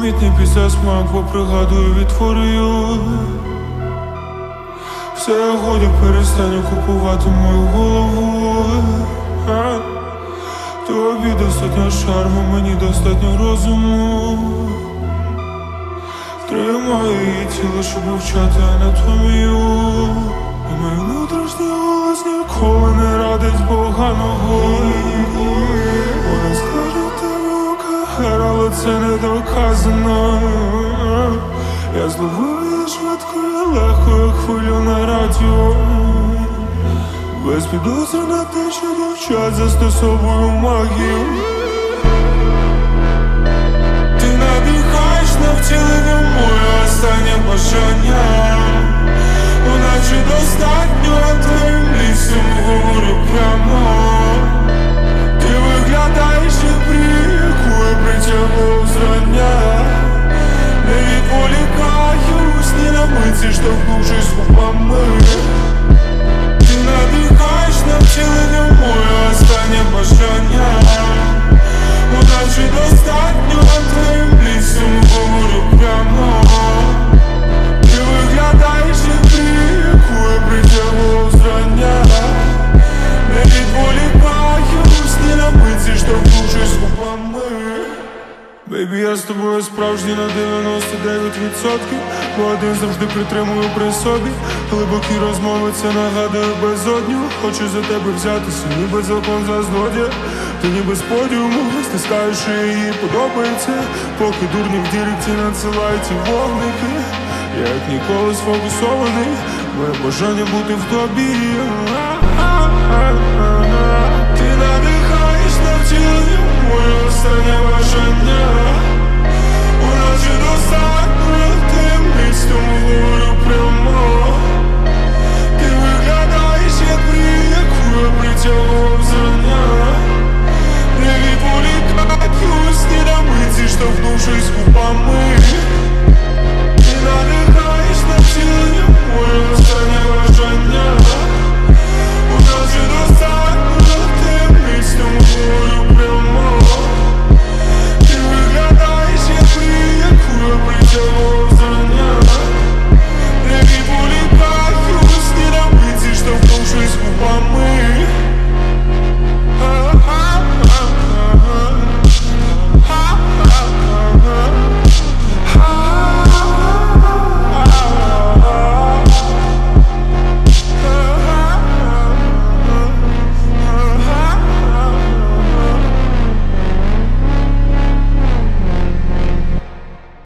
Непомітний після смак, бо пригадую, відтворюю. Все годі перестану купувати мою голову? Тобі достатньо шарму, мені достатньо розуму. Тримаю її тіло, щоб вивчати анатомію це не доказано Я зловую її швидко і легко, хвилю на радіо. Без підозри на те, що дівчат застосовую магію Бейбі, я з тобою справжній на 99% Бо один завжди притримую при собі. Глибокі розмови це нагадує безодню. Хочу за тебе взятися, ніби закон за злодія Ти ніби з подіуму стискаєш їй подобається. Поки дурні в діректі надсилають ці вогники. Я як ніколи сфокусований Моє бажання бути в тобі. Ти надихаєш на втілення Не відволікаюсь